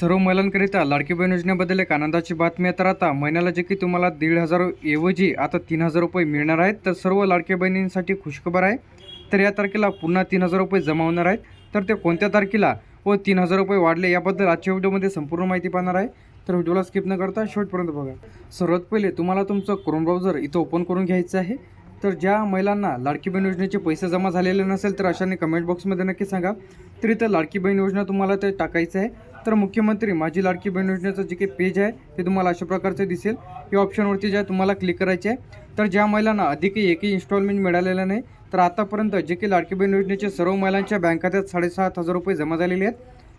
सर्व महिलांकरिता लाडकी बहीण योजनेबद्दल एक आनंदाची बातमी तर आता महिन्याला जे की तुम्हाला दीड हजार ऐवजी आता तीन हजार रुपये मिळणार आहेत. तर सर्व लाडकी बहिणींसाठी खुशखबर आहे. तर या तारखेला पुन्हा तीन हजार रुपये जमा होणार आहेत. तर ते कोणत्या तारखेला व तीन हजार रुपये वाढले याबद्दल आजच्या व्हिडिओमध्ये संपूर्ण माहिती पाहणार आहे. तर व्हिडिओला स्किप न करता शेवटपर्यंत बघा. सर्वात पहिले तुम्हाला तुमचं क्रोम ब्राउझर इथं ओपन करून घ्यायचं आहे. तर ज्या महिलांना लाडकी बहीण योजनेचे पैसे जमा झालेले नसेल तर अशाने कमेंट बॉक्समध्ये नक्की सांगा. तर इथं लाडकी बहीण योजना तुम्हाला ते टाकायचं आहे. तर मुख्यमंत्री माझी लाडकी बहीण योजनेचं जे काही पेज आहे ते तुम्हाला अशा प्रकारचे दिसेल. या ऑप्शनवरती जे आहे तुम्हाला क्लिक करायचे आहे तर ज्या महिलांना अधिकही एकही इन्स्टॉलमेंट मिळालेलं नाही तर आतापर्यंत जे काही लाडकी बहीण योजनेचे सर्व महिलांच्या बँक खात्यात साडेसात हजार रुपये जमा झालेले आहेत.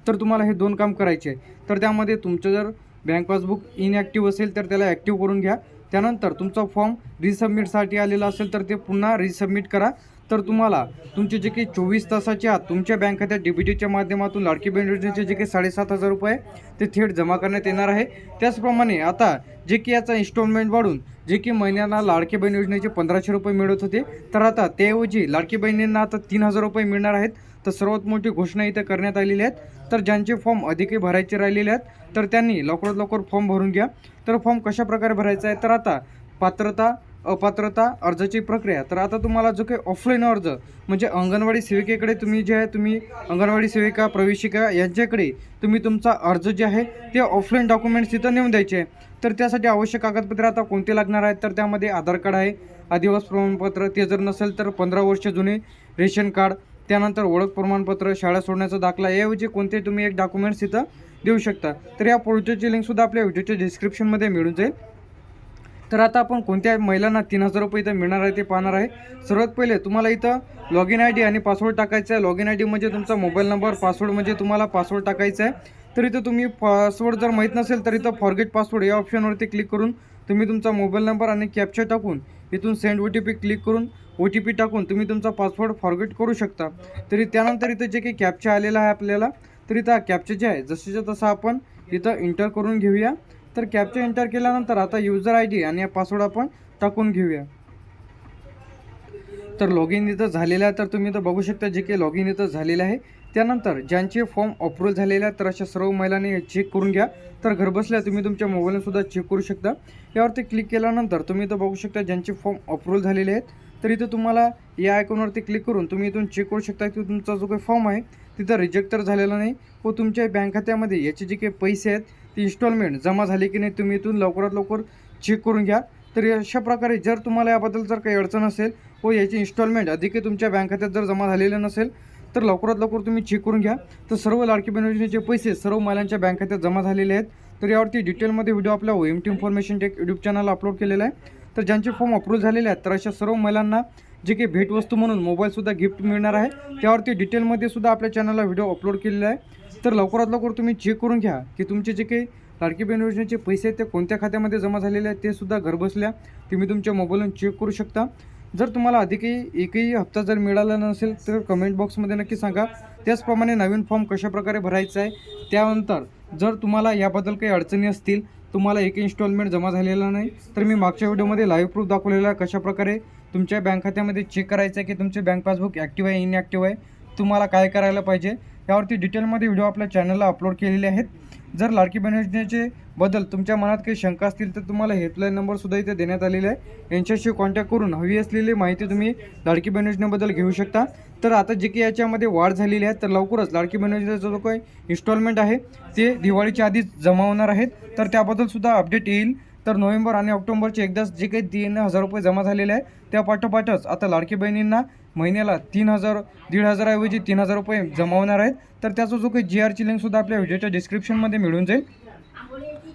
तर तुम्हाला हे दोन काम करायचे आहे. तर त्यामध्ये तुमचं जर बँक पासबुक इनॲक्टिव्ह असेल तर त्याला ॲक्टिव्ह करून घ्या. त्यानंतर तुमचा फॉर्म रिसबमिटसाठी आलेला असेल तर ते पुन्हा रिसबमिट करा. तर तुम्हाला तुमचे जे काही चोवीस तासाच्या आत तुमच्या बँक खात्यात डीबीटीच्या माध्यमातून लाडकी बहीण योजनेचे जे काही साडेसात हजार रुपये ते थेट जमा करण्यात येणार आहे. त्याचप्रमाणे आता जे की याचा इन्स्टॉलमेंट वाढून जे की महिन्याला लाडकी बहीण योजनेचे पंधराशे रुपये मिळत होते तर आता त्याऐवजी लाडकी बहिणींना आता तीन हजार रुपये मिळणार आहेत. तर सर्वात मोठी घोषणा इथं करण्यात आलेली आहेत. तर ज्यांचे फॉर्म अधिकही भरायचे राहिलेले आहेत तर त्यांनी लवकरात लवकर फॉर्म भरून घ्या. तर फॉर्म कशाप्रकारे भरायचा आहे तर आता पात्रता अपात्रता अर्जाची प्रक्रिया. तर आता तुम्हाला जो काही ऑफलाईन अर्ज म्हणजे अंगणवाडी सेविकेकडे तुम्ही जे आहे तुम्ही अंगणवाडी सेविका प्रवेशिका यांच्याकडे तुम्ही तुमचा अर्ज जे आहे ते ऑफलाईन डॉक्युमेंट्स तिथं नेऊन द्यायचे. तर त्यासाठी आवश्यक कागदपत्रे आता कोणते लागणार आहेत? तर त्यामध्ये आधार कार्ड आहे आदिवासी प्रमाणपत्र ते जर नसेल तर पंधरा वर्ष जुने रेशन कार्ड त्यानंतर ओळख प्रमाणपत्र शाळा सोडण्याचा दाखला याऐवजी कोणते तुम्ही एक डॉक्युमेंट्स इथं देऊ शकता. तर या पोर्टलची लिंकसुद्धा आपल्या व्हिडिओच्या डिस्क्रिप्शनमध्ये मिळून जाईल. तर आता आपण कोणत्या महिलांना तीन हजार रुपये इथं मिळणार आहे ते पाहणार आहे. सर्वात पहिले तुम्हाला इथं लॉग इन आय डी आणि पासवर्ड टाकायचा आहे. लॉग इन आय डी म्हणजे तुमचा मोबाईल नंबर पासवर्ड म्हणजे तुम्हाला पासवर्ड टाकायचा आहे. तर इथं तुम्ही पासवर्ड जर माहीत नसेल तर इथं फॉरगेट पासवर्ड या ऑप्शनवरती क्लिक करून तुम्ही तुमचा मोबाईल नंबर आणि कॅप्चर टाकून इथून send O T P click करून ओ टी पी टाकून तुम्ही तुमचा पासवर्ड फॉरगेट करू शकता. तरी त्यानंतर इथं जे काही कॅप्चा आलेला आहे आपल्याला तर इथं कॅप्चा जे आहे जसेच्या तसं आपण इथं इंटर करून घेऊया तर कॅप्चा एंटर केल्यानंतर आता युजर आय डी आणि पासवर्ड आपण टाकून घेऊया. तर लॉग इन इथं झालेलं आहे तर तुम्ही इथं बघू शकता जे काही लॉग इन इथं झालेलं आहे. त्यानंतर ज्यांचे फॉर्म अप्रूव्हल झालेले आहेत तर अशा सर्व महिलांनी चेक करून घ्या. तर घरबसल्या तुम्ही तुमच्या मोबाईलने सुद्धा चेक करू शकता. यावरती क्लिक केल्यानंतर तुम्ही इथं बघू शकता ज्यांचे फॉर्म अप्रूव्ह झालेले आहेत तर इथं तुम्हाला या आयकॉनवरती क्लिक करून तुम्ही इथून चेक करू शकता की तुमचा जो काही फॉर्म आहे तिथं रिजेक्ट तर झालेला नाही. व तुमच्या बँक खात्यामध्ये याचे जे काही पैसे आहेत इन्स्टॉलमेंट जमा झाली की नाही तुम्ही इथून लवकरात लवकर चेक करून घ्या. तर अशा प्रकारे जर तुम्हाला याबद्दल जर काही अडचण असेल व याची इन्स्टॉलमेंट अधिकही तुमच्या बँक खात्यात जर जमा झालेलं नसेल तर लवकरात लवकर तुम्ही चेक करून घ्या. तर सर्व लाडकी बहीण योजनेचे पैसे सर्व महिलांच्या बँक खात्यात जमा झालेले आहेत. तर यावरती डिटेलमध्ये व्हिडिओ आपल्या O M T information tech YouTube channel upload केलेला आहे. तर ज्यांचे फॉर्म अप्रूव्ह झालेले आहेत तर अशा सर्व महिलांना जे काही भेटवस्तू म्हणून मोबाईलसुद्धा गिफ्ट मिळणार आहे त्यावरती डिटेलमध्ये सुद्धा आपल्या चॅनलला व्हिडिओ अपलोड केलेला आहे. तर लवकरात लवकर तुम्ही चेक करून घ्या की तुमचे जे काही लाडकी बहीण योजनेचे पैसे आहेत ते कोणत्या खात्यामध्ये जमा झालेले आहेत ते सुद्धा घरबसल्या तुम्ही तुमच्या मोबाईलवरून चेक करू शकता. जर तुम्हाला अधिकही एकही हप्ता जर मिळाला नसेल तर कमेंट बॉक्समध्ये नक्की सांगा. त्याचप्रमाणे नवीन फॉर्म कशाप्रकारे भरायचा आहे त्यानंतर जर तुम्हाला याबद्दल काही अडचणी असतील तुम्हाला एक इन्स्टॉलमेंट जमा झालेला नाही तर मी मागच्या व्हिडिओमध्ये लाईव्ह प्रूफ दाखवलेला आहे कशाप्रकारे तुमच्या बँक खात्यामध्ये चेक करायचं आहे की तुमचे बँक पासबुक ॲक्टिव्ह आहे इनॲक्टिव्ह आहे तुम्हाला काय करायला पाहिजे यावरती डिटेलमध्ये व्हिडिओ आपल्या चॅनलला अपलोड केलेले आहेत. जर लाडकी बहीण योजनेचे तुमच्या मनात काही शंका असतील तर तुम्हाला हेल्पलाईन नंबरसुद्धा इथे देण्यात आलेला आहे. यांच्याशी कॉन्टॅक्ट करून हवी असलेली माहिती तुम्ही लाडकी बहीण योजनेबद्दल घेऊ शकता. तर आता जे की याच्यामध्ये वाढ झालेली आहे तर लवकरच लाडकी बहीण योजनेचा जो काही इन्स्टॉलमेंट आहे ते दिवाळीच्या आधीच जमा होणार आहेत. तर त्याबद्दलसुद्धा अपडेट येईल. तर नोव्हेंबर आणि ऑक्टोबरचे एकदाच जे काही तीन हजार रुपये जमा झालेले आहे त्या पाठोपाठच आता लाडकी बहिणींना महिन्याला तीन हजार दीड हजाराऐवजी तीन हजार रुपये जमा होणार आहेत. तर त्याचा जो काही जी आरची लिंकसुद्धा आपल्या व्हिडिओच्या डिस्क्रिप्शनमध्ये मिळून जाईल.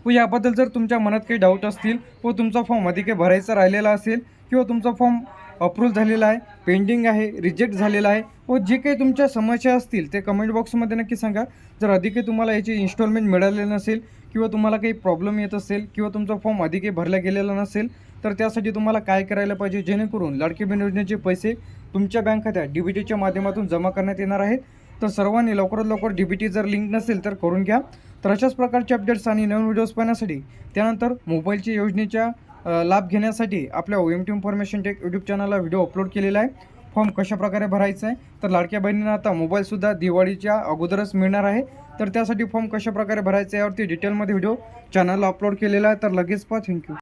व याबद्दल जर तुमच्या मनात काही डाऊट असतील व तुमचा फॉर्म आधी काही भरायचा राहिलेला असेल किंवा तुमचा फॉर्म अप्रूव्ह झालेला आहे पेंडिंग आहे रिजेक्ट झालेला आहे व जे काही तुमच्या समस्या असतील ते कमेंट बॉक्समध्ये नक्की सांगा. जर अधिक तुम्हाला याची इन्स्टॉलमेंट मिळाले नसेल किंवा तुम्हाला काही प्रॉब्लेम येत असेल किंवा तुमचा फॉर्म अधिक काही भरला गेलेला नसेल तर त्यासाठी तुम्हाला काय करायला पाहिजे? जेणेकरून लाडकी बहीण योजनेचे पैसे तुमच्या बँक खात्यात डी बी टीच्या माध्यमातून जमा करण्यात येणार आहेत. तर सर्वांनी लवकरात लवकर डी बी टी जर लिंक नसेल तर करून घ्या. तर अशाच प्रकारचे अपडेट्स आणि नवीन व्हिडिओज पाहण्यासाठी त्यानंतर मोबाईलच्या योजनेच्या लाभ घेण्यासाठी आपल्या O M T information tech YouTube चॅनलला व्हिडिओ अपलोड केलेला आहे. फॉर्म कशा प्रकारे भरायचा आहे तर लाडक्या बहिणींना आता मोबाईलसुद्धा दिवाळीच्या अगोदरच मिळणार आहे. तर त्यासाठी फॉर्म कशा प्रकारे भरायचा आहे यावरती डिटेलमध्ये व्हिडिओ चॅनलला अपलोड केलेला आहे तर लगेच पहा. थँक्यू